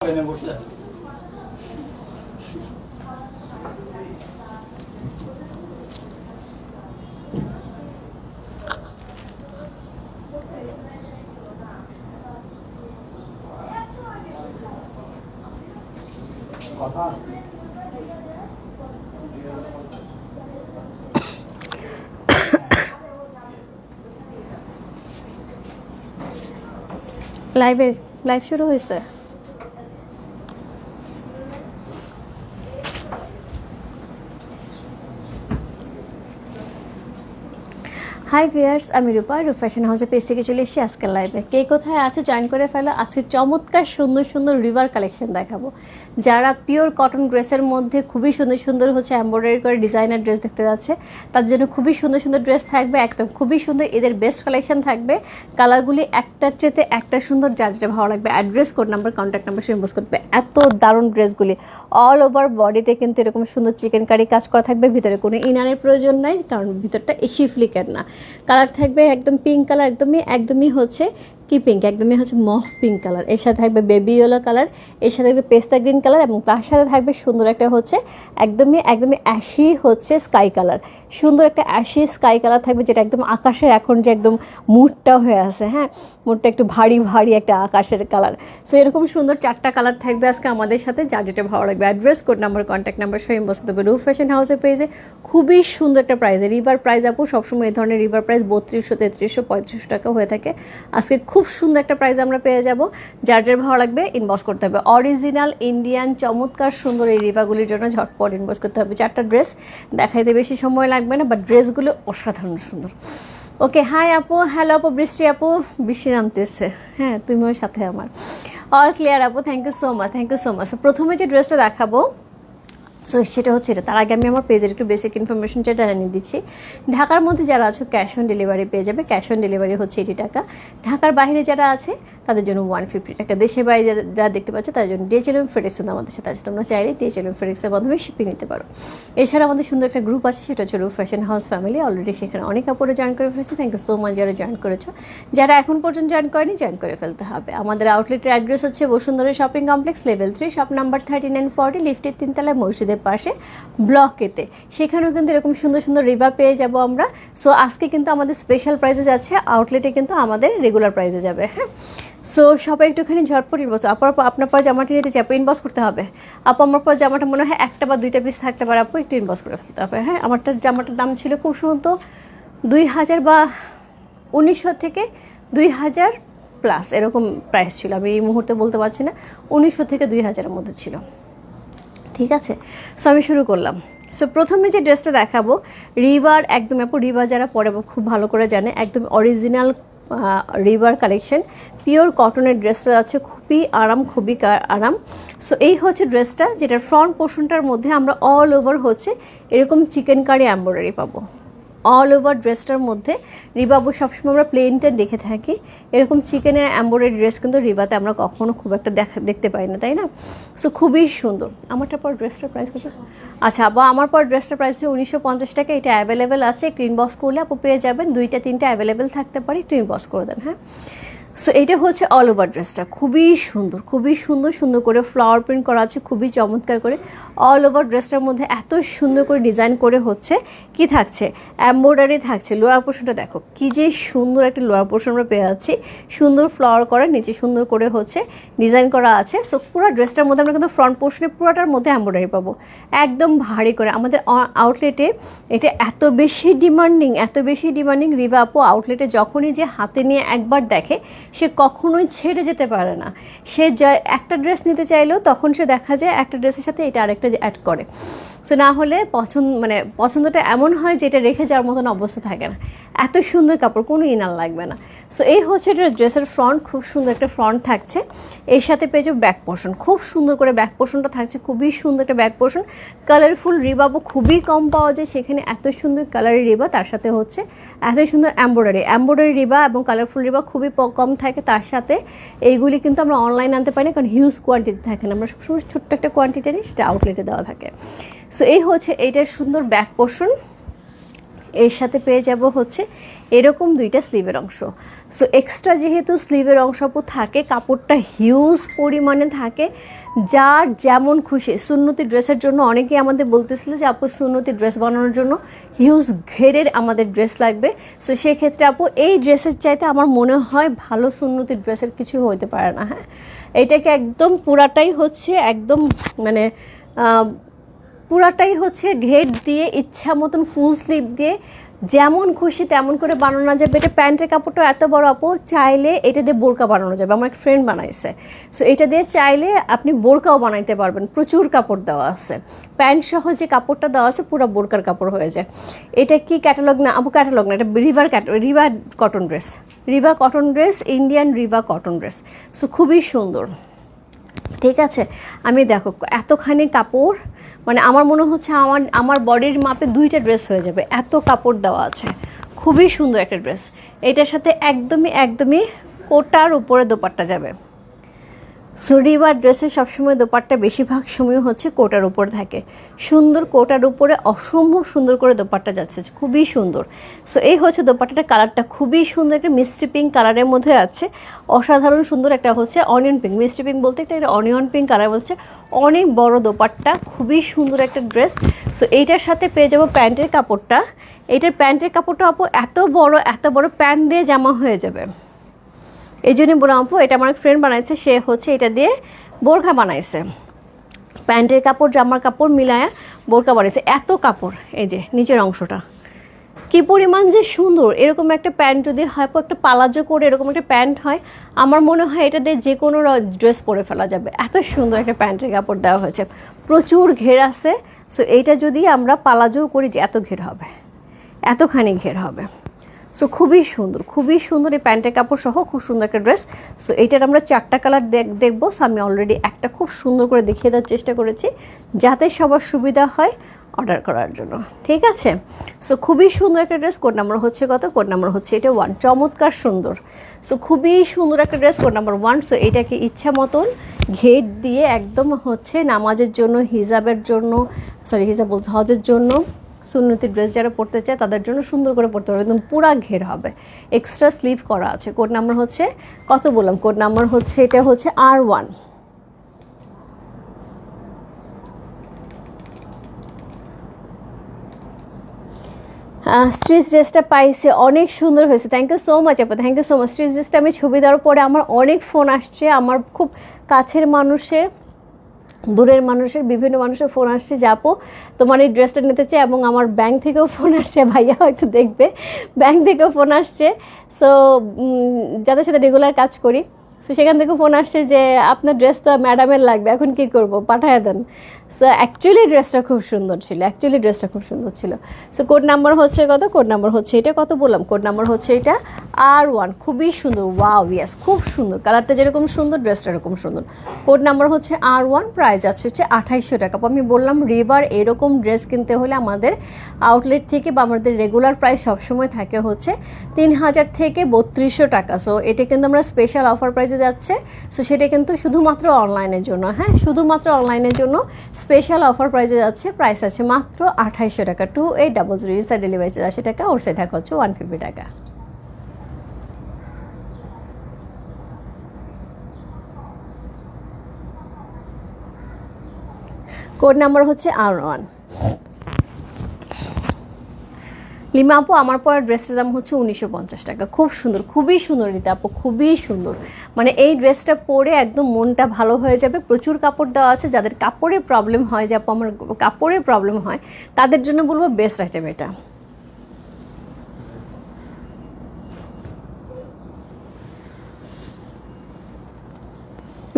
এনে বসলে কথা আছে লাইভে লাইভ শুরু হয়েছে হাই ভিয়ার্স আমি রূপা রূপ ফ্যাশন হাউসে পেজ থেকে চলে এসেছি আজকের লাইভে কে কোথায় আছে জয়েন করে ফেলো। আজকে চমৎকার, সুন্দর সুন্দর রিভার কালেকশন দেখাবো। যারা পিওর কটন ড্রেসের মধ্যে খুবই সুন্দর সুন্দর হচ্ছে এমব্রয়ডারি করে ডিজাইনার ড্রেস দেখতে যাচ্ছে, তার জন্য খুবই সুন্দর সুন্দর ড্রেস থাকবে, একদম খুবই সুন্দর এদের বেস্ট কালেকশন থাকবে। কালারগুলি একটার চেতে একটা সুন্দর, যার যেটা ভালো লাগবে। Address code number contact number সঙ্গে বুঝ করবে। এত দারুণ ড্রেসগুলি অল ওভার বডিতে কিন্তু এরকম সুন্দর চিকেন কারি কাজ করা থাকবে। ভিতরে কোনো ইনারের প্রয়োজন নাই, কারণ ভিতরটা এসি ফ্লিকের না। কালার থাকবে একদম পিঙ্ক কালার একদমই একদমই হচ্ছে কি পিঙ্ক একদমই হচ্ছে মহ পিঙ্ক কালারের সাথে থাকবে বেবি ইয়েলো কালারের সাথে থাকবে পেস্তা গ্রিন কালার এবং তার সাথে থাকবে সুন্দর একটা হচ্ছে একদমই একদমই অ্যাশি হচ্ছে স্কাই কালার সুন্দর একটা অ্যাশি স্কাই কালার থাকবে যেটা একদম আকাশের এখন যে একদম মুডটা হয়ে আছে হ্যাঁ? মুডটা একটু ভারী ভারী একটা আকাশের কালার সো এরকম সুন্দর চারটা কালার থাকবে আজকে আমাদের সাথে, যার যেটা ভালো লাগবে। Address code number contact number সহ বসতে হবে রুফ ফ্যাশন হাউসের পেজে খুবই সুন্দর একটা প্রাইস রিভার প্রাইস আপু, সবসময় এই ধরনের রিভার প্রাইস বত্রিশশো, তেত্রিশশো, পঁয়ত্রিশশো টাকা হয়ে থাকে। আজকে খুব সুন্দর একটা প্রাইস আমরা পেয়ে যাব। যার যার ভালো লাগবে ইনবক্স করতে হবে। অরিজিনাল ইন্ডিয়ান চমৎকার সুন্দর এই রিভাগুলির জন্য ঝটপট ইনবক্স করতে হবে। চারটা ড্রেস দেখাইতে বেশি সময় লাগবে না বাট ড্রেসগুলো অসাধারণ সুন্দর। ওকে হাই আপু হ্যালো আপু, বৃষ্টি আপু, বৃষ্টি নামতেছে। হ্যাঁ তুমিও সাথে আমার। অল ক্লিয়ার আপু thank you so much thank you so much প্রথমে যে ড্রেসটা দেখাবো সো সেটা হচ্ছে এটা। তার আগে আমি আমার পেজের একটু বেসিক ইনফরমেশন যেটা জানিয়ে দিচ্ছি। ঢাকার মধ্যে যারা আছো ক্যাশ অন ডেলিভারি পেয়ে যাবে। ক্যাশ অন ডেলিভারি হচ্ছে এটি টাকা। ঢাকার বাইরে যারা আছে, তাদের জন্য ওয়ান ফিফটি টাকা। দেশের বাইরে যারা- দেখতে পাচ্ছে, তাদের জন্য ডিএচএলএম ফেডেক্স আমাদের সাথে আছে। তোমরা চাইলে ডিএচএলএম ফেডেক্সের মাধ্যমে শিপিং নিতে পারো। এছাড়া আমাদের সুন্দর একটা গ্রুপ আছে, সেটা হচ্ছে roof fashion house family already সেখানে অনেক কাপড়ে জয়েন করে ফেলেছে। থ্যাংক ইউ সো মাচ যারা জয়েন করেছ। যারা এখন পর্যন্ত জয়েন করেনি জয়েন করে ফেলতে হবে। আমাদের আউটলেটের অ্যাড্রেস হচ্ছে Bashundhara shopping complex level three shop number thirty nine forty লিফটের তিনতলায় মসজিদের পাশে ব্লকেতে সেখানেও কিন্তু এরকম সুন্দর সুন্দর রিভা পেয়ে যাব আমরা। সো আজকে কিন্তু আমাদের স্পেশাল প্রাইসে যাচ্ছে। আউটলেটে কিন্তু আমাদের রেগুলার প্রাইসে যাবে হ্যাঁ? সো সবাই একটুখানি ঝটপট ইনবক্স আপনার আপনার পর জামাটি নিতে চাই। ইনবক্স করতে হবে। আপু, আমার পর জামাটা মনে হয় একটা বা দুইটা পিস থাকতে পারে। আপু, একটু ইনবক্স করে ফেলতে হবে হ্যাঁ? আমারটার জামাটার দাম ছিল খুব সম্ভবত দুই হাজার বা উনিশশো থেকে দুই হাজার প্লাস এরকম প্রাইস ছিল। আমি এই মুহূর্তে বলতে পারছি না। উনিশশো থেকে দুই হাজারের মধ্যে ছিল। ঠিক আছে? সো আমি শুরু করলাম। সো প্রথমে যে ড্রেসটা দেখাবো রিভার একদম আপু রিভার যারা পরে খুব ভালো করে জানে, একদম অরিজিনাল রিভার কালেকশন পিওর কটনের ড্রেসটা আছে, খুবই আরাম খুবই আরাম। সো এই হচ্ছে ড্রেসটা যেটা ফ্রন্ট পোর্শনটার মধ্যে আমরা অল ওভার হচ্ছে, এরকম চিকেন কারি এম্ব্রয়ডারি পাবো। অল ওভার ড্রেসটার মধ্যে। রিবাবু সবসময় আমরা প্লেনটা দেখে থাকি। এরকম চিকেনের অ্যাম্বোরের ড্রেস কিন্তু রিবাতে আমরা কখনো খুব একটা দেখা, দেখতে পাই না, তাই না? সো খুবই সুন্দর। আমারটা পর ড্রেসটার প্রাইস কত? আচ্ছা বা আমার পর ড্রেসটার প্রাইস হচ্ছে উনিশশো পঞ্চাশ টাকা। এটা অ্যাভেলেবেল আছে। ক্রিন বক্স করলে আপু পেয়ে যাবেন। দুইটা, তিনটা অ্যাভেলেবেল থাকতে পারি। ক্রিন বক্স করে দেন হ্যাঁ? সো এটা হচ্ছে অল ওভার ড্রেসটা খুবই সুন্দর খুবই সুন্দর সুন্দর করে ফ্লাওয়ার প্রিন্ট করা আছে, খুবই চমৎকার করে। অল ওভার ড্রেসটার মধ্যে এত সুন্দর করে ডিজাইন করে হচ্ছে। কি থাকছে? এম্ব্রয়ডারি থাকছে। লোয়ার পোর্শনটা দেখো, কি যে সুন্দর একটা লোয়ার পোর্শন আমরা পেয়ে যাচ্ছি। সুন্দর ফ্লাওয়ার করা, নিচে সুন্দর করে হচ্ছে ডিজাইন করা আছে। সো পুরো ড্রেসটার মধ্যে আমরা কিন্তু ফ্রন্ট পোর্শনে পুরোটার মধ্যে এম্ব্রয়ডারি পাবো। একদম ভারী করে। আমাদের আউটলেটে এটা এত বেশি ডিমান্ডিং এত বেশি ডিমান্ডিং রিভা আপু আউটলেটে যখনই যে হাতে নিয়ে একবার দেখে সে কখনোই ছেড়ে যেতে পারে না। সে একটা ড্রেস নিতে চাইলেও তখন সে দেখা যায় একটা ড্রেসের সাথে এটা আরেকটা অ্যাড করে। সো না হলে পছন্দ মানে পছন্দটা এমন হয় যে এটা রেখে যাওয়ার মতন অবস্থা থাকে না। এত সুন্দর কাপড়, কোনো ইনার লাগবে না। সো এই হচ্ছে এটা ড্রেসের ফ্রন্ট খুব সুন্দর একটা ফ্রন্ট থাকছে। এর সাথে পেয়ে যাবে ব্যাক পোর্শন খুব সুন্দর করে ব্যাক পোর্শনটা থাকছে, খুবই সুন্দর একটা ব্যাক পোর্শন কালারফুল রিবাবও খুবই কম পাওয়া যায়, সেখানে এত সুন্দর কালারের রিবা, তার সাথে হচ্ছে এত সুন্দর এম্ব্রয়ডারি এম্ব্রয়ডারি রিবা এবং কালারফুল রিবা খুবই প- কম থাকে তার সাথে। এইগুলি কিন্তু আমরা অনলাইন আনতে পারি না, কারণ হিউজ কোয়ান্টিটি থাকে না। আমরা সবসময় ছোট্ট একটা কোয়ান্টিটি নিই সেটা আউটলেটে দেওয়া থাকে। সো এই হচ্ছে এইটার সুন্দর ব্যাক পোর্শন এর সাথে পেয়ে যাব হচ্ছে এরকম দুইটা স্লিভের অংশ। সো এক্সট্রা যেহেতু স্লিভের অংশ আপু থাকে, কাপড়টা হিউজ পরিমাণে থাকে, যার যেমন খুশি। সুন্নতি ড্রেসের জন্য অনেকেই আমাদের বলতেছিল যে আপু সুন্নতি ড্রেস বানানোর জন্য হিউজ ঘেরের আমাদের ড্রেস লাগবে। সো সেক্ষেত্রে আপু এই ড্রেসের চাইতে আমার মনে হয় ভালো সুন্নতি ড্রেসের কিছু হতে পারে না হ্যাঁ? এটাকে একদম পুরাটাই হচ্ছে একদম মানে পুরাটাই হচ্ছে ঘের দিয়ে ইচ্ছা মতন ফুল স্লিভ দিয়ে যেমন খুশি তেমন করে বানানো যাবে। এটা প্যান্টের কাপড়টা এত বড় আপু, চাইলে এটা দিয়ে বোরকা বানানো যাবে। আমার এক ফ্রেন্ড বানাইছে। সো এটা দিয়ে চাইলে আপনি বোরকাও বানাইতে পারবেন। প্রচুর কাপড় দেওয়া আছে। প্যান্ট সহ যে কাপড়টা দেওয়া আছে, পুরো বোরকার কাপড় হয়ে যায়। এটা কি ক্যাটালগ না? আপু ক্যাটালগ না, এটা রিভার river cotton dress Riva cotton dress Indian Riva cotton dress so খুবই সুন্দর। ঠিক আছে? আমি দেখো, এতখানি কাপড় মানে আমার মনে হচ্ছে আমার আমার বডির মাপে দুইটা ড্রেস হয়ে যাবে। এত কাপড় দেওয়া আছে। খুবই সুন্দর একটা ড্রেস। এটার সাথে একদমই একদমই কোটার উপরে দোপাট্টা যাবে। সুরিবার ড্রেসে সবসময় দোপাট্টা বেশিরভাগ সময় হচ্ছে কোটার উপর থাকে। সুন্দর কোটার উপরে অসম্ভব সুন্দর করে দোপাট্টা যাচ্ছে, খুবই সুন্দর। সো এই হচ্ছে দোপাট্টাটার কালারটা, খুবই সুন্দর একটা মিষ্টি পিঙ্ক কালারের মধ্যে আছে। অসাধারণ সুন্দর একটা হচ্ছে অনিয়ন পিঙ্ক মিষ্টি পিঙ্ক বলতে একটা অনিয়ন পিঙ্ক কালার বলছে। অনেক বড় দোপাট্টা, খুবই সুন্দর একটা ড্রেস সো এইটার সাথে পেয়ে যাব প্যান্টের কাপড়টা। এইটার প্যান্টের কাপড়টা আপু এত বড় এত বড় প্যান্ট দিয়ে জামা হয়ে যাবে। এই জন্যই বললাম, আপু, এটা আমার ফ্রেন্ড বানাইছে, সে হচ্ছে এটা দিয়ে বোরখা বানাইছে। প্যান্টের কাপড়, জামার কাপড় মিলায়া বোরকা বানাইছে। এত কাপড়, এই যে নিচের অংশটা। কি পরিমাণ যে সুন্দর! এরকম একটা প্যান্ট যদি হয় একটা পালাজো করে এরকম একটা প্যান্ট হয়, আমার মনে হয় এটা দিয়ে যে কোনো ড্রেস পরে ফেলা যাবে। এত সুন্দর একটা প্যান্টের কাপড় দেওয়া হয়েছে। প্রচুর ঘের আছে। সো এইটা যদি আমরা পালাজো করি যে এত ঘের হবে। এতখানি ঘের হবে। সো খুবই সুন্দর খুবই সুন্দর এই প্যান্টের কাপড় সহ খুব সুন্দর একটা ড্রেস সো এইটার আমরা চারটা কালার দেখ, দেখব। সো আমি অলরেডি একটা খুব সুন্দর করে দেখিয়ে দেওয়ার চেষ্টা করেছি, যাতে সবার সুবিধা হয় অর্ডার করার জন্য। ঠিক আছে? সো খুবই সুন্দর একটা ড্রেস কোড নাম্বার হচ্ছে কত? কোড নাম্বার হচ্ছে এটা ওয়ান চমৎকার সুন্দর। সো খুবই সুন্দর একটা dress code number one so এটাকে ইচ্ছা মতন ঘেট দিয়ে একদম হচ্ছে নামাজের জন্য, হিজাবের জন্য সরি হিজাব বলতে হজের জন্য সুন্নতি ড্রেস যারা পরতে চায় তাদের জন্য সুন্দর করে পরতে পারবে। একদম পুরা ঘের হবে। এক্সট্রা স্লিভ করা আছে। কোড নাম্বার হচ্ছে, কত বললাম? কোড নাম্বার হচ্ছে, এটা হচ্ছে আর ওয়ান স্ট্রিচ ড্রেসটা পাইছে, অনেক সুন্দর হয়েছে। থ্যাংক ইউ সো মাচ আপা। Thank you so much stretch ড্রেসটা আমি ছবি দেওয়ার পরে আমার অনেক ফোন আসছে। আমার খুব কাছের মানুষের দূরের মানুষের, বিভিন্ন মানুষের ফোন আসছে যে, আপু, তোমার এই ড্রেসটা নিতে চাই এবং আমার ব্যাংক থেকেও ফোন আসছে। ভাইয়া হয়তো দেখবে। ব্যাংক থেকেও ফোন আসছে। সো যাদের সাথে রেগুলার কাজ করি সো সেখান থেকেও ফোন আসছে যে, আপনার ড্রেস তো ম্যাডামের লাগবে, এখন কি করব? পাঠায় দেন। সো অ্যাকচুয়ালি ড্রেসটা খুব সুন্দর ছিল। অ্যাকচুয়ালি ড্রেসটা খুব সুন্দর ছিল। সো কোড নাম্বার হচ্ছে কত? কোড নাম্বার হচ্ছে এটা কত বললাম? কোড নাম্বার হচ্ছে এটা আর ওয়ান খুবই সুন্দর। ওয়াও ইয়াস খুব সুন্দর। কালারটা যেরকম সুন্দর ড্রেসটা এরকম সুন্দর। কোড নাম্বার হচ্ছে আর ওয়ান প্রাইস আছে হচ্ছে আঠাইশশো টাকা। আমি বললাম রিভার এরকম ড্রেস কিনতে হলে আমাদের আউটলেট থেকে বা আমাদের রেগুলার প্রাইস সবসময় থাকে হচ্ছে তিন হাজার থেকে বত্রিশশো টাকা। সো এটা কিন্তু আমরা স্পেশাল অফার প্রাইসে যাচ্ছে। সো সেটা কিন্তু শুধুমাত্র অনলাইনের জন্য। হ্যাঁ শুধুমাত্র অনলাইনের জন্য স্পেশাল অফার প্রাইসে যাচ্ছে, প্রাইস আছে মাত্র আঠাইশশো টাকা। Two eight double zero inside delivery charge আশি টাকা, ওর সেটা হচ্ছে ওয়ান ফিফটি টাকা। কোড নাম্বার হচ্ছে আর ওয়ান। লিমা আপু, আমার পরা ড্রেসটার দাম হচ্ছে উনিশশো পঞ্চাশ টাকা। খুব সুন্দর, খুবই সুন্দর রীতা আপু, খুবই সুন্দর। মানে এই ড্রেসটা পরে একদম মনটা ভালো হয়ে যাবে। প্রচুর কাপড় দেওয়া আছে, যাদের কাপড়ের প্রবলেম হয়, যে আপু আমার কাপড়ের প্রবলেম হয়, তাদের জন্য বলব বেস্ট আইটেম এটা।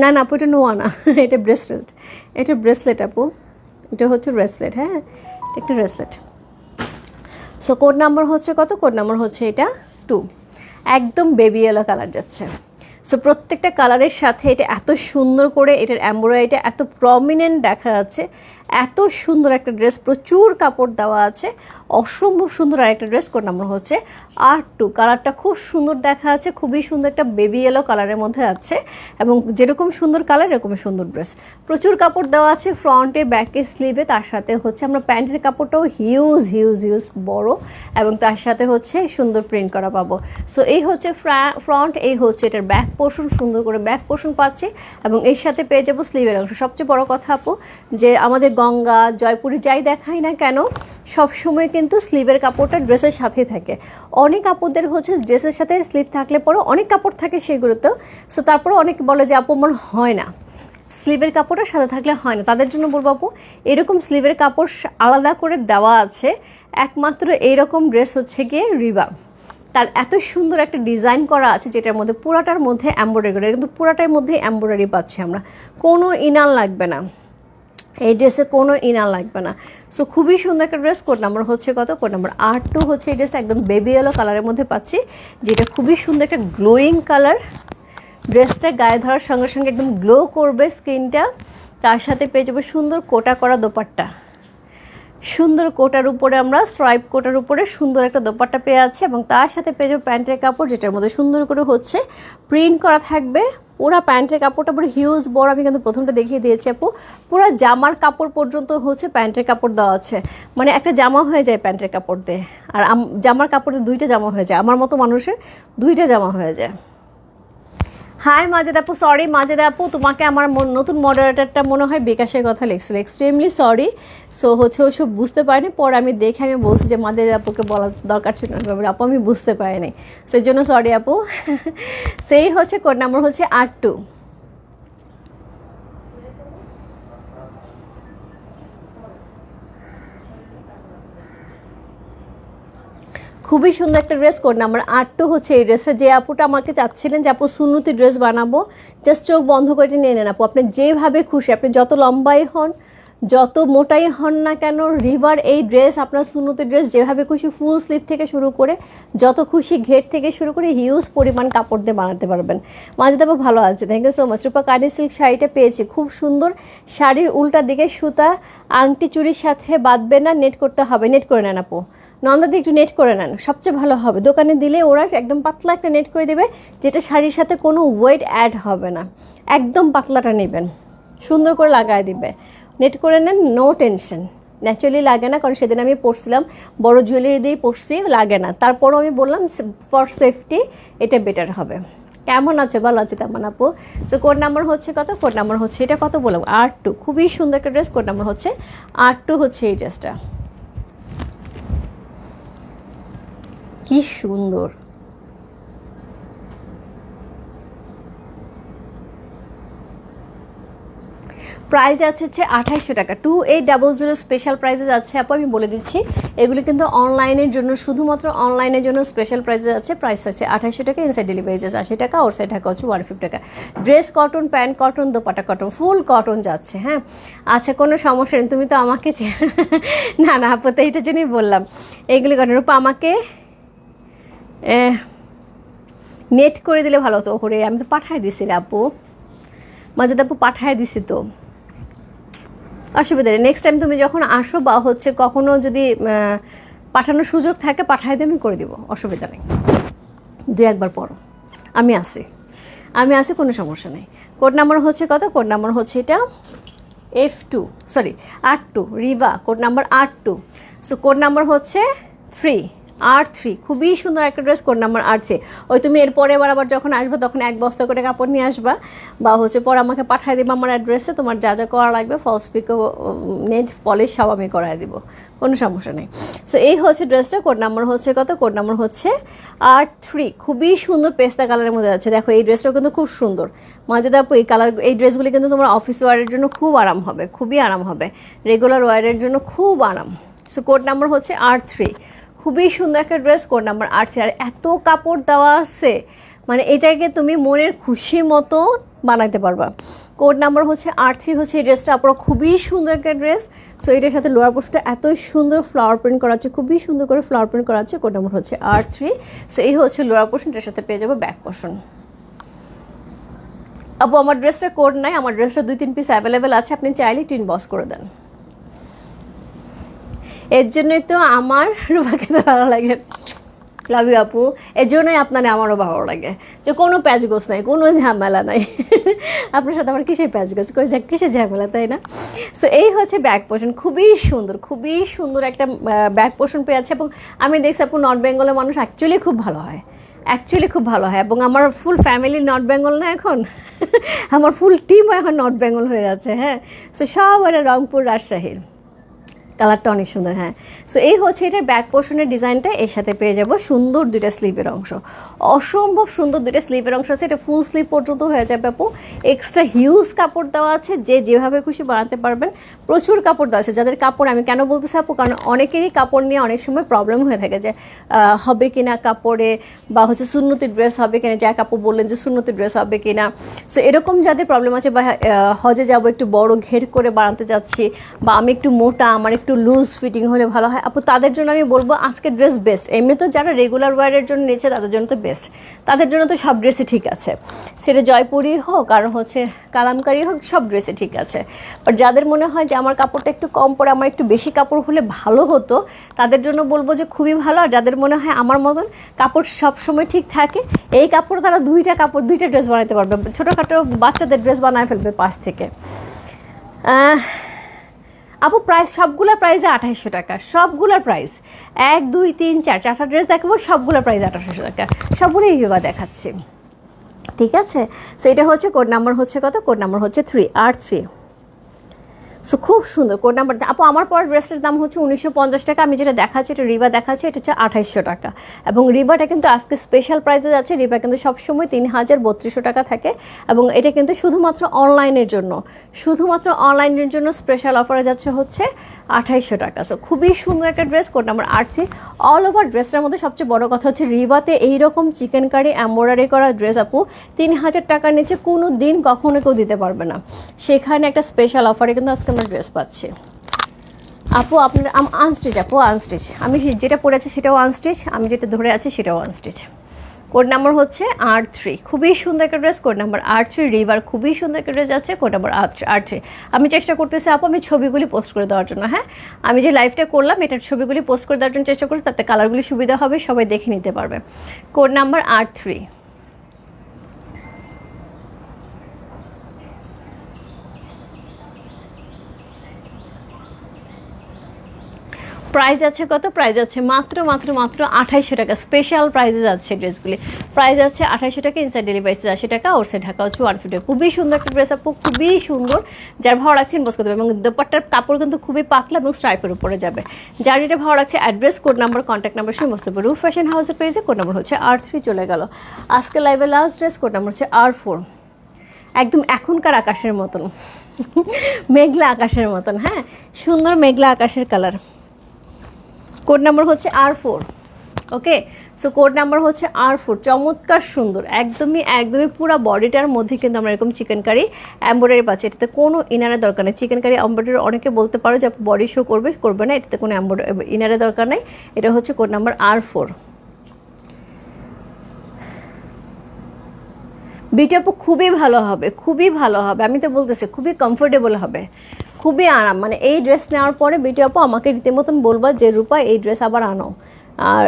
না না আপু, এটা নোয়া না, এটা ব্রেসলেট এটা ব্রেসলেট আপু, এটা হচ্ছে ব্রেসলেট হ্যাঁ? এটা একটা ব্রেসলেট সো কোড নাম্বার হচ্ছে কত? কোড নাম্বার হচ্ছে এটা টু একদম বেবি ইয়েলো কালার যাচ্ছে। সো প্রত্যেকটা কালারের সাথে এটা এত সুন্দর করে এটার অ্যাম্বোরাইটা এত প্রমিনেন্ট দেখা যাচ্ছে। এত সুন্দর একটা ড্রেস, প্রচুর কাপড় দেওয়া আছে। অসম্ভব সুন্দর আরেকটা ড্রেস, কোড নাম্বার হচ্ছে আর টু কালারটা খুব সুন্দর দেখা আছে, খুবই সুন্দর একটা বেবি ইয়েলো কালারের মধ্যে আছে এবং যেরকম সুন্দর কালার, এরকমই সুন্দর ড্রেস। প্রচুর কাপড় দেওয়া আছে ফ্রন্টে ব্যাকে স্লিভে তার সাথে হচ্ছে আমরা প্যান্টের কাপড়টাও হিউজ হিউজ হিউজ বড় এবং তার সাথে হচ্ছে সুন্দর প্রিন্ট করা পাবো। সো এই হচ্ছে ফ্রন্ট এই হচ্ছে এটার ব্যাক পোর্শন সুন্দর করে ব্যাক পোর্শন পাচ্ছি এবং এর সাথে পেয়ে যাব স্লিভের অংশ। সবচেয়ে বড় কথা আপু, যে আমাদের গঙ্গা, জয়পুরে যাই দেখাই না কেন সবসময় কিন্তু স্লিভের কাপড়টা ড্রেসের সাথেই থাকে। অনেক আপুদের হচ্ছে ড্রেসের সাথে স্লিভ থাকলে পরে অনেক কাপড় থাকে সেগুলোতেও সো তারপরে অনেক বলে যে, আপু, আমার হয় না। স্লিভের কাপড়টা সাথে থাকলে হয় না। তাদের জন্য বলব, আপু, এরকম স্লিভের কাপড় আলাদা করে দেওয়া আছে। একমাত্র এইরকম ড্রেস হচ্ছে গিয়ে রিবা। তার এত সুন্দর একটা ডিজাইন করা আছে যেটার মধ্যে পুরাটার মধ্যে এম্ব্রয়ডারি করে, কিন্তু পুরাটার মধ্যে এম্ব্রয়ডারি পাচ্ছি আমরা। কোনো ইনাল লাগবে না। এই ড্রেসে কোনো ইনার লাগবে না। সো খুবই সুন্দর একটা ড্রেস কোড নাম্বার হচ্ছে কত? কোড নাম্বার আট টু হচ্ছে এই ড্রেসটা একদম বেবি ইয়েলো কালারের মধ্যে পাচ্ছি, যেটা খুবই সুন্দর একটা গ্লোয়িং কালার ড্রেসটা গায়ে ধরার সঙ্গে সঙ্গে একদম গ্লো করবে স্কিনটা তার সাথে পেয়ে যাব সুন্দর কোটা করা দোপাট্টা। সুন্দর কোটার উপরে আমরা স্ট্রাইপ কোটার উপরে সুন্দর একটা দোপাট্টা পেয়ে আছে এবং তার সাথে পেয়ে যাব প্যান্টের কাপড়, যেটার মধ্যে সুন্দর করে হচ্ছে প্রিন্ট করা থাকবে। পুরো প্যান্টের কাপড়টা পুরো হিউজ বড়, আমি কিন্তু প্রথমটা দেখিয়ে দিয়েছি আপু। পুরো জামার কাপড় পর্যন্ত হচ্ছে প্যান্টের কাপড় দেওয়া আছে। মানে একটা জামা হয়ে যায় প্যান্টের কাপড় দিয়ে। আর জামার কাপড় দুইটা জামা হয়ে যায়। আমার মতো মানুষের দুইটা জামা হয়ে যায়। হাই মাজেদ আপু সরি মাজেদ আপু তোমাকে আমার নতুন মডারেটারটা মনে হয় বিকাশের কথা লিখছিল। এক্সট্রিমলি সরি সো হচ্ছে ওসব বুঝতে পারিনি। পর আমি দেখে আমি বলছি যে মাজেদ আপুকে বলার দরকার ছিল না। আপু, আমি বুঝতে পারিনি। সেই জন্য সরি আপু। সেই হচ্ছে কোড নাম্বার হচ্ছে আট টু খুবই সুন্দর একটা ড্রেস কোড নাম্বার আটটু হচ্ছে এই ড্রেসটা যে আপুটা আমাকে চাচ্ছিলেন যে, আপু, সুন্নতি ড্রেস বানাবো জাস্ট চোখ বন্ধ করে নিয়ে নেন আপু। আপনি যেভাবে খুশি, আপনি যত লম্বাই হন যত মোটাই হন না কেন, রিভার এই ড্রেস, আপনার সুন্নতি ড্রেস, যেভাবে খুশি ফুল স্লিভ থেকে শুরু করে, যত খুশি ঘেট থেকে শুরু করে হিউজ পরিমাণ কাপড় দিয়ে বানাতে পারবেন। মাঝে তারপর ভালো আছে। Thank you so much Rupa Kani silk শাড়িটা পেয়েছি। খুব সুন্দর। শাড়ির উল্টা দিকে সুতা, আংটি চুরির সাথে বাঁধবে না নেট করতে হবে। নেট করে নেন আপু। নন্দাদি একটু নেট করে নেন। সবচেয়ে ভালো হবে। দোকানে দিলে ওরা একদম পাতলা একটা নেট করে দেবে, যেটা শাড়ির সাথে কোনো ওয়েট অ্যাড হবে না। একদম পাতলাটা নেবেন। সুন্দর করে লাগায় দিবে। নেট করে নেন নো টেনশন ন্যাচারালি লাগে না কারণ সেদিন আমি পড়ছিলাম বড় জুয়েলারি দিয়েই পড়ছি লাগে না তারপরও আমি বললাম ফর সেফটি এটা বেটার হবে কেমন আছে ভালো আছে তেমন আপু? সো কোড নাম্বার হচ্ছে কত? কোড নাম্বার হচ্ছে এটা কত বললাম? আর টু খুবই সুন্দর একটা ড্রেস কোড নাম্বার হচ্ছে আর টু হচ্ছে এই ড্রেসটা কি সুন্দর। প্রাইস আছে হচ্ছে আঠাইশশো টাকা। Two eight double zero special প্রাইসে যাচ্ছে আপু, আমি বলে দিচ্ছি। এগুলি কিন্তু অনলাইনের জন্য, শুধুমাত্র অনলাইনের জন্য স্পেশাল প্রাইসে যাচ্ছে। প্রাইস আছে আঠাইশশো টাকা ইনসাইড ডেলিভারি চার্জ আশি টাকা ওর সাইড টাকা হচ্ছে ওয়ান ফিফটি টাকা। Dress cotton pant cotton dupatta cotton full cotton যাচ্ছে হ্যাঁ? আচ্ছা কোনো সমস্যা নেই, তুমি তো আমাকে না না, আপু, তো এইটার জন্যই বললাম। এইগুলি কটন রূপা, আমাকে নেট করে দিলে ভালো হতো। ওরে, আমি তো পাঠাই দিছি রে আপু। মাঝে আপু পাঠাই দিছি তো। অসুবিধা নেই। নেক্সট টাইম তুমি যখন আসো বা হচ্ছে কখনো যদি পাঠানোর সুযোগ থাকে পাঠাই দিয়ে আমি করে দিব, অসুবিধা নেই। দুই একবার পড়ো। আমি আসি আমি আসি কোনো সমস্যা নেই। কোড নাম্বার হচ্ছে কত? কোড নাম্বার হচ্ছে এটা এফ টু সরি আট টু রিভা কোড নাম্বার আট টু সো কোড নাম্বার হচ্ছে থ্রি আর থ্রি খুবই সুন্দর একটা dress code number R three ওই তুমি এরপরে এবার আবার যখন আসবে, তখন এক বস্তা করে কাপড় নিয়ে আসবা। বা হচ্ছে পরে আমাকে পাঠিয়ে দেবো আমার অ্যাড্রেসে তোমার যা যা করা লাগবে ফলস পিকো নেট পলিশ সব আমি করাই দিব। কোনো সমস্যা নেই। সো এই হচ্ছে ড্রেসটা কোড নাম্বার হচ্ছে কত? কোড নাম্বার হচ্ছে আর থ্রি খুবই সুন্দর পেস্তা কালারের মধ্যে আছে দেখো, এই ড্রেসটাও কিন্তু খুব সুন্দর। মাঝে দেখো, এই কালার এই ড্রেসগুলি কিন্তু তোমার অফিস ওয়ারের জন্য খুব আরাম হবে, খুবই আরাম হবে। রেগুলার ওয়ারের জন্য খুব আরাম। সো কোড নাম্বার হচ্ছে আর থ্রি খুবই সুন্দর একটা ড্রেস কোড নাম্বার আট আর এত কাপড় দেওয়া আছে মানে এটাকে তুমি মনের খুশি মতো বানাইতে পারবা। কোড নাম্বার হচ্ছে আর থ্রি হচ্ছে এই ড্রেসটা আপনার খুবই সুন্দর একটা ড্রেস সো এটার সাথে লোয়ার পোস্টটা এত সুন্দর ফ্লাওয়ার প্রিন্ট করা আছে, খুবই সুন্দর করে ফ্লাওয়ার প্রিন্ট করা আছে। কোড নাম্বার হচ্ছে আর থ্রি সো এই হচ্ছে লোয়ার পোর্শন এটার সাথে পেয়ে যাব ব্যাক পোর্শন আপু, আমার ড্রেসটা কোড নাই, আমার ড্রেসটা দুই, তিন পিস অ্যাভেলেবেল আছে, আপনি চাইলে টিন বস করে দেন। এর জন্যই তো আমার রূপাকে ভালো লাগে। লাভ ইউ আপু। এর জন্যই আপনার আমারও ভালো লাগে। যে কোনো প্যাচগোছ নাই, কোনো ঝামেলা নাই। আপনার সাথে আমার কিসের প্যাচগোছ করে যাক, কিসের ঝামেলা, তাই না? সো এই হচ্ছে ব্যাক পোর্শন খুবই সুন্দর খুবই সুন্দর একটা ব্যাক পোর্শন পেয়ে আছে এবং আমি দেখছি আপু নর্থ বেঙ্গলের মানুষ অ্যাকচুয়ালি খুব ভালো হয়। অ্যাকচুয়ালি খুব ভালো হয় এবং আমার ফুল ফ্যামিলি নর্থ বেঙ্গল না এখন? আমার ফুল টিম এখন নর্থ বেঙ্গল হয়ে যাচ্ছে হ্যাঁ? সো সব এটা রংপুর, রাজশাহীর। কালারটা অনেক সুন্দর হ্যাঁ। সো এই হচ্ছে এটার ব্যাক পোর্শনের ডিজাইনটা এর সাথে পেয়ে যাব সুন্দর দুইটা স্লিপের অংশ। অসম্ভব সুন্দর দুইটা স্লিপের অংশ আছে। এটা ফুল স্লিপ পর্যন্ত হয়ে যাবে, আপু। এক্সট্রা হিউজ কাপড় দেওয়া আছে। যে যেভাবে খুশি বানাতে পারবেন। প্রচুর কাপড় দেওয়া আছে। যাদের কাপড় আমি কেন বলতেছি, আপু? কারণ অনেকেরই কাপড় নিয়ে অনেক সময় প্রবলেম হয়ে থাকে যে হবে কিনা কাপড়ে বা হচ্ছে সুন্নতি ড্রেস হবে কিনা। যে আপু, বললেন যে সুন্নতি ড্রেস হবে কিনা। সো এরকম যাদের প্রবলেম আছে বা হজে যাব, একটু বড় ঘের করে বানাতে যাচ্ছি বা আমি একটু মোটা, আমার একটু লুজ ফিটিং হলে ভালো হয়। আপু, তাদের জন্য আমি বলব আজকে ড্রেস বেস্ট এমনি তো যারা রেগুলার ওয়ারের জন্য নিয়েছে তাদের জন্য তো বেস্ট তাদের জন্য তো সব ড্রেসই ঠিক আছে। সেটা জয়পুরি হোক আর হচ্ছে কালামকারি হোক, সব ড্রেসই ঠিক আছে। বাট যাদের মনে হয় যে আমার কাপড়টা একটু কম পরে, আমার একটু বেশি কাপড় হলে ভালো হতো, তাদের জন্য বলব যে খুবই ভালো। আর যাদের মনে হয় আমার মতন কাপড় সব সময় ঠিক থাকে, এই কাপড় তারা দুইটা কাপড়, দুইটা ড্রেস বানাতে পারবে। ছোটোখাটো বাচ্চাদের ড্রেস বানায় ফেলবে পাশ থেকে। আপু প্রাইস সবগুলোর প্রাইসে আঠাশশো টাকা সবগুলোর প্রাইস এক, দুই, তিন, চার, চারটা ড্রেস দেখাবো সবগুলোর প্রাইস আঠাশশো টাকা। সবগুলোই ইয়োগা দেখাচ্ছি। ঠিক আছে? সেটা হচ্ছে কোড নাম্বার হচ্ছে কত? কোড নাম্বার হচ্ছে থ্রি আর থ্রি সো খুব সুন্দর কোড নাম্বার আপু, আমার পর ড্রেসটার দাম হচ্ছে উনিশশো পঞ্চাশ টাকা। আমি যেটা দেখাচ্ছি, এটা রিবা দেখাচ্ছি, এটা হচ্ছে আঠাইশশো টাকা। এবং রিবাটা কিন্তু আজকে স্পেশাল প্রাইসে যাচ্ছে। রিবা কিন্তু সবসময় তিন হাজার বত্রিশশো টাকা থাকে। এবং এটা কিন্তু শুধুমাত্র অনলাইনের জন্য। শুধুমাত্র অনলাইনের জন্য স্পেশাল অফারে যাচ্ছে হচ্ছে আঠাইশশো টাকা। সো খুবই সুন্দর একটা ড্রেস কোড নাম্বার আট থ্রি। অল ওভার ড্রেসটার মধ্যে সবচেয়ে বড় কথা হচ্ছে রিবাতে এইরকম চিকেন কারি এম্ব্রয়ডারি করা ড্রেস আপু। তিন হাজার টাকার নিচে কোনো দিন কখনো কেউ দিতে পারবে না। সেখানে একটা স্পেশাল অফারে কিন্তু আজকে আমরা ড্রেস পাচ্ছি। আপু, আপনার আনস্টিচ আপু আনস্টিচ আমি যেটা পরে আছি সেটাও আনস্টিচ আমি যেটা ধরে আছি সেটাও আনস্টিচ কোড নাম্বার হচ্ছে আর থ্রি খুবই সুন্দর একটা dress code number R three river খুবই সুন্দর একটা ড্রেস আছে code number R three R three আমি চেষ্টা করতেছি আপু, আমি ছবিগুলি পোস্ট করে দেওয়ার জন্য হ্যাঁ? আমি যে লাইভটা করলাম, এটার ছবিগুলি পোস্ট করে দেওয়ার জন্য চেষ্টা করছি, তাতে কালারগুলি সুবিধা হবে, সবাই দেখে নিতে পারবে। Code number R three price আছে কত? প্রাইস আছে মাত্র মাত্র মাত্র আঠাইশশো টাকা। স্পেশাল প্রাইসে যাচ্ছে ড্রেসগুলি। প্রাইস আছে আঠাইশশো টাকা ইনসাইড ডেলিভারি আশি টাকা ওর সাইড ঢাকা হচ্ছে ওয়ান ফিফটি খুবই সুন্দর একটা ড্রেস আপু, খুবই সুন্দর। যার ভালো লাগছে ইনবক্স করতে হবে এবং দোপাট্টার কাপড় কিন্তু খুবই পাতলা এবং স্ট্রাইপের উপরে যাবে। যার যেটা ভালো লাগছে address code number contact number বসতে পারবে রুফ ফ্যাশন হাউসের পেয়েছে কোড নাম্বার হচ্ছে আর থ্রি চলে গেল। আজকে লাইভে লাস্ট ড্রেস কোড নাম্বার হচ্ছে আর ফোর একদম এখনকার আকাশের মতন। মেঘলা আকাশের মতন হ্যাঁ? সুন্দর মেঘলা আকাশের কালার কোড নাম্বার হচ্ছে R four okay so code number হচ্ছে আর ফোর চমৎকার সুন্দর, একদমই একদমই পুরো বডিটার মধ্যে কিন্তু আমরা এরকম চিকেন কারি এম্ব্রয়ডারি পাচ্ছি। এটাতে কোনো ইনারের দরকার নেই। চিকেন কারি এম্ব্রয়ডারি অনেকে বলতে পারো যে বডি শো করবে করবে না, এটাতে কোনো ইনারের দরকার নেই। এটা হচ্ছে কোড নাম্বার আর ফোর বিটা খুবই ভালো হবে, খুবই ভালো হবে। আমি তো বলতেছি, খুবই কমফোর্টেবল হবে। খুবই আরাম। মানে এই ড্রেস নেওয়ার পরে বিটি আপু, আমাকে রীতিমতন বলবা যে, রূপা, এই ড্রেস আবার আনো। আর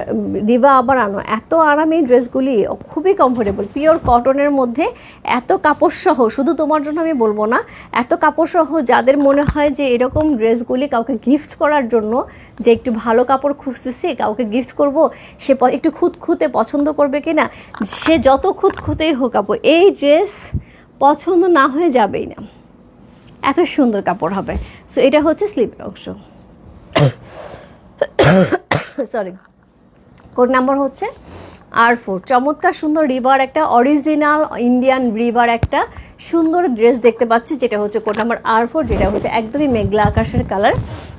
রিবা আবার আনো। এত আরাম এই ড্রেসগুলি খুবই কমফোর্টেবল পিওর কটনের মধ্যে এত কাপড় সহ শুধু তোমার জন্য আমি বলব না, এত কাপড় সহ যাদের মনে হয় যে, এরকম ড্রেসগুলি কাউকে গিফট করার জন্য যে, একটু ভালো কাপড় খুঁজতেছি, কাউকে গিফট করব, সে একটু খুঁতখুঁতে পছন্দ করবে কি না সে যত খুঁতখুঁতেই হোক আপু, এই ড্রেস পছন্দ না হয়ে যাবেই না। এত সুন্দর কাপড় হবে। সো এটা হচ্ছে স্লিপের অংশ সরি কোড নাম্বার হচ্ছে আর ফোর চমৎকার, সুন্দর রিভার একটা অরিজিনাল ইন্ডিয়ান রিভার একটা সুন্দর ড্রেস দেখতে পাচ্ছি, যেটা হচ্ছে কোড নাম্বার আর ফোর যেটা হচ্ছে একদমই মেঘলা আকাশের colour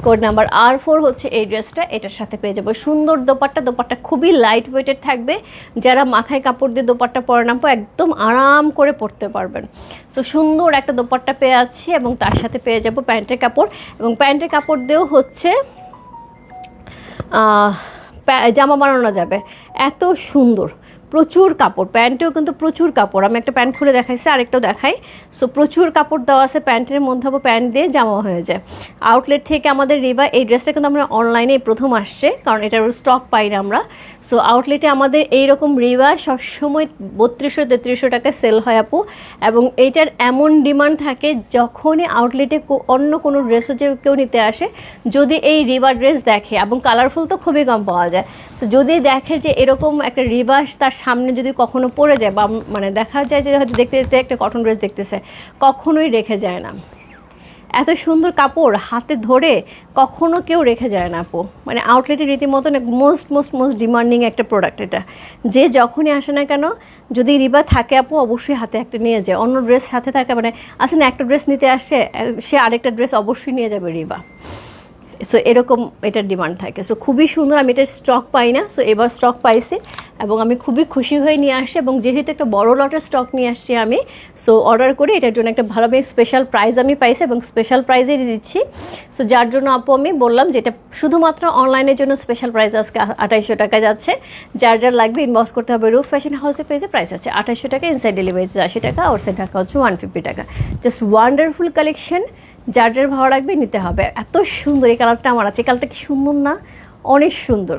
code number R four হচ্ছে এই ড্রেসটা এটার সাথে পেয়ে যাব। সুন্দর দোপাট্টা দোপাট্টা খুবই লাইট ওয়েটেড থাকবে। যারা মাথায় কাপড় দিয়ে দোপাট্টা পরে নামবো একদম আরাম করে পরতে পারবেন। সো সুন্দর একটা দোপাট্টা পেয়ে আছি এবং তার সাথে পেয়ে যাব প্যান্টের কাপড়। এবং প্যান্টের কাপড় দিয়েও হচ্ছে জামা বানানো যাবে। এত সুন্দর। প্রচুর কাপড়, প্যান্টেও কিন্তু প্রচুর কাপড়। আমি একটা প্যান্ট খুলে দেখাইছি, আরেকটাও দেখাই। সো প্রচুর কাপড় দেওয়া আছে প্যান্টের মধ্যে, আবার প্যান্ট দিয়ে জামা হয়ে যায়। আউটলেট থেকে আমাদের রিবা এই ড্রেসটা কিন্তু আমরা অনলাইনে প্রথম আসছে, কারণ এটার স্টক পাই না আমরা। সো আউটলেটে আমাদের এইরকম রিবা সবসময় বত্রিশশো, তেত্রিশশো টাকায় সেল হয় আপু। এবং এইটার এমন ডিমান্ড থাকে, যখনই আউটলেটে অন্য কোনো ড্রেসও যে কেউ নিতে আসে, যদি এই রিবা ড্রেস দেখে, এবং কালারফুল তো খুবই কম পাওয়া যায়। সো যদি দেখে যে এরকম একটা রিবাস তার সামনে যদি কখনো পড়ে যায় বা মানে দেখা যায় যে হয়তো দেখতে দেখতে একটা কটন ড্রেস দেখতেছে, কখনোই রেখে যায় না। এত সুন্দর কাপড় হাতে ধরে কখনো কেউ রেখে যায় না, আপু। মানে আউটলেটের রীতিমতন মোস্ট মোস্ট মোস্ট ডিমান্ডিং একটা প্রোডাক্ট এটা। যে যখনই আসে না কেন, যদি রিবা থাকে, আপু, অবশ্যই হাতে একটা নিয়ে যায়। অন্য ড্রেস সাথে থাকে মানে আসে না, একটা ড্রেস নিতে আসে, সে আরেকটা ড্রেস অবশ্যই নিয়ে যাবে রিবা। সো এরকম এটার ডিমান্ড থাকে। সো খুবই সুন্দর, আমি এটার স্টক পাই না। সো এবার স্টক পাইছি এবং আমি খুবই খুশি হয়ে নিয়ে আসি এবং যেহেতু একটা বড় লটের স্টক নিয়ে আসছি আমি সো অর্ডার করে এটার জন্য একটা ভালো স্পেশাল প্রাইস আমি পাইছি এবং স্পেশাল প্রাইজেই দিচ্ছি। সো যার জন্য আপু আমি বললাম যে এটা শুধুমাত্র অনলাইনের জন্য স্পেশাল প্রাইস আজকে আঠাইশশো টাকা যাচ্ছে। যার যার লাগবে ইনবক্স করতে হবে। রুফ ফ্যাশন হাউসে পেজে প্রাইস আছে আঠাইশশো টাকা ইনসাইড ডেলিভারি আশি টাকা সে টাকা হচ্ছে ওয়ান ফিফটি টাকা। জাস্ট ওয়ান্ডারফুল কালেকশন যার যার ভালো লাগবে নিতে হবে। এত সুন্দর এই কালারটা আমার আছে। এই কালারটা কি সুন্দর না? অনেক সুন্দর।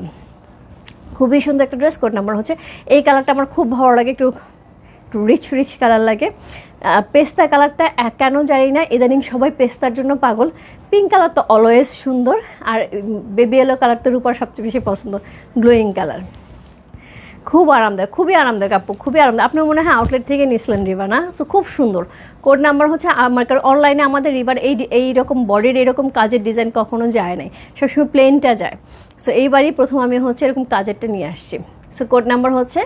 খুবই সুন্দর একটা ড্রেস কোড নাম্বার হচ্ছে। এই কালারটা আমার খুব ভালো লাগে। একটু একটু রিচ রিচ কালার লাগে। পেস্তা কালারটা কেন জানি না। ইদানিং সবাই পেস্তার জন্য পাগল। পিঙ্ক কালার তো অলওয়েজ সুন্দর। আর বেবি এলো কালার তো রূপার সবচেয়ে বেশি পছন্দ। Glowing colour. খুব আরামদায়ক, খুবই আরামদায়ক আপু, খুবই আরামদায়ক। আপনার মনে হয় আউটলেট থেকে নিয়েছিলেন রিবা না? সো খুব সুন্দর। কোড নাম্বার হচ্ছে আমার কারণ অনলাইনে আমাদের রিবার এই এই রকম বডির এরকম কাজের ডিজাইন কখনো যায় নাই। সবসময় প্লেনটা যায়। সো এইবারই প্রথম আমি হচ্ছে এরকম কাজেরটা নিয়ে আসছি। সো কোড নাম্বার হচ্ছে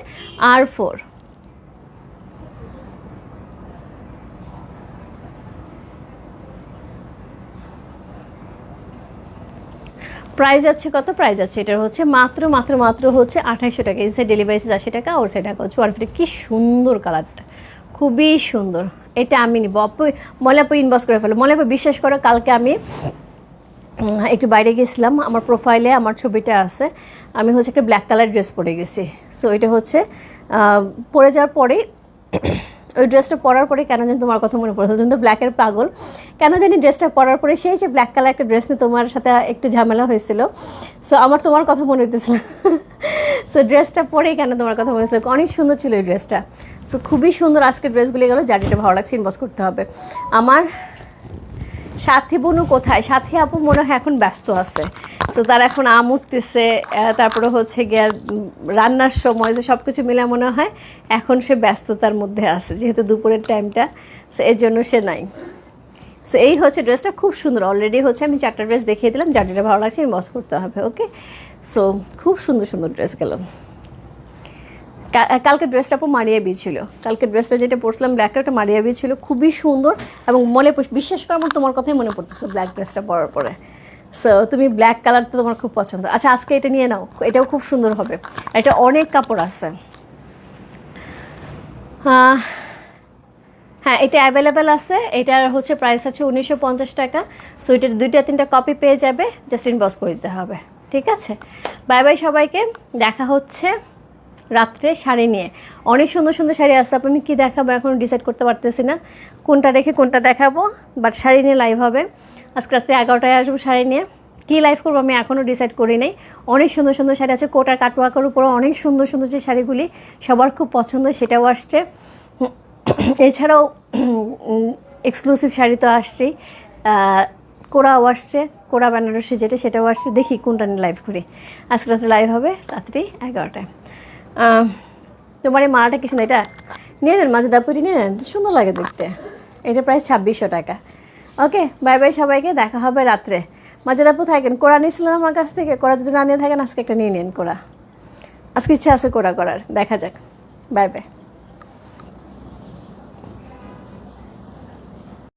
আর ফোর প্রাইস আছে কত? প্রাইস আছে এটা হচ্ছে মাত্র মাত্র মাত্র হচ্ছে আঠাইশশো টাকা। ইনসাইড ডেলিভারি আশি টাকা ওর সাইড টাকা হচ্ছে ওয়ান কী সুন্দর কালারটা খুবই সুন্দর। এটা আমি নিব। আপু মলাপু ইনবক্স করে ফেলো। মলাপু, বিশ্বাস করো, কালকে আমি একটু বাইরে গেছিলাম। আমার প্রোফাইলে আমার ছবিটা আছে। আমি হচ্ছে একটা ব্ল্যাক কালার ড্রেস পরে গেছি। সো এটা হচ্ছে পরে যাওয়ার পরেই ওই ড্রেসটা পরার পরে কেন জানি তোমার কথা মনে পড়েছিল তুমি তো ব্ল্যাকের পাগল। কেন জানি ড্রেসটা পরার পরে সেই যে ব্ল্যাক কালার একটা ড্রেস নিয়ে তোমার সাথে একটু ঝামেলা হয়েছিল। সো আমার তোমার কথা মনে হইতেছিল। সো ড্রেসটা পরেই কেন তোমার কথা মনে হয়েছিল? অনেক সুন্দর ছিল ওই ড্রেসটা সো খুবই সুন্দর আজকের ড্রেসগুলি গেলো যার যেটা ভালো লাগছে ইনবক্স করতে হবে। আমার সাথী বোনু কোথায়? সাথী আপু মনে হয় এখন ব্যস্ত আছে। সো তার এখন আম উঠতেছে তারপরে হচ্ছে গিয়ে রান্নার সময়, যে সব কিছু মিলে মনে হয় এখন সে ব্যস্ততার মধ্যে আছে, যেহেতু দুপুরের টাইমটা সো এর জন্য সে নাই। সো এই হচ্ছে ড্রেসটা খুব সুন্দর। অলরেডি হচ্ছে আমি চারটা ড্রেস দেখিয়ে দিলাম, যার যেটা ভালো লাগছে আমি মস করতে হবে ওকে সো খুব সুন্দর সুন্দর ড্রেস গেল। কা- কালকে ড্রেসটা আপু মারিয়া বি ছিল। কালকে ড্রেসটা যেটা পরছিলাম ব্ল্যাকটা ওটা মারিয়া বি ছিল। খুবই সুন্দর এবং মনে বিশ্বাস করে, আমার তোমার কথাই মনে পড়তেছিল ব্ল্যাক ড্রেসটা পরার পরে। সো তুমি ব্ল্যাক কালার তো তোমার খুব পছন্দ। আচ্ছা আজকে এটা নিয়ে নাও। এটাও খুব সুন্দর হবে। এটা অনেক কাপড় আছে। হ্যাঁ এটা অ্যাভেলেবেল আছে। এটার হচ্ছে প্রাইস আছে উনিশশো পঞ্চাশ টাকা। সো এটার দুইটা, তিনটা কপি পেয়ে যাবে। জাস্ট ইনবক্স করে দিতে হবে। ঠিক আছে? বাই বাই সবাইকে। দেখা হচ্ছে। রাত্রে শাড়ি নিয়ে। অনেক সুন্দর সুন্দর শাড়ি আছে, আপনি কী দেখাবো? এখন ডিসাইড করতে পারতেছি না। কোনটা রেখে কোনটা দেখাবো? বাট শাড়ি নিয়ে লাইভ হবে। আজকে রাত্রে এগারোটায় আসব শাড়ি নিয়ে। কী লাইভ করব আমি এখনও ডিসাইড করি নাই। অনেক সুন্দর সুন্দর শাড়ি আছে, কোটার কাটওয়ার্কের উপরে অনেক সুন্দর সুন্দর যে শাড়িগুলি সবার খুব পছন্দ সেটাও আসছে। এছাড়াও এক্সক্লুসিভ শাড়ি তো আসছেই। কোরাও আসছে কোরা বেনারসি যেটা সেটাও আসছে। দেখি কোনটা নিয়ে লাইভ করি। আজকে রাত্রে লাইভ হবে রাত্রি এগারোটায়। তোমার এই মালাটা কিছু না এটা? নিয়ে নেন, মাঝে দাপুরি নিয়ে নেন সুন্দর লাগে দেখতে। এটা প্রায় ছাব্বিশশো টাকা। ওকে বাই বাই সবাইকে, দেখা হবে রাত্রে। মাঝে দাপু থাকেন কোড়া নিয়েছিলেন আমার কাছ থেকে? কোড়া যদি না নিয়ে থাকেন, আজকে একটা নিয়ে নেন কোড়া আজকে ইচ্ছা আছে কোড়া করার, দেখা যাক। Bye bye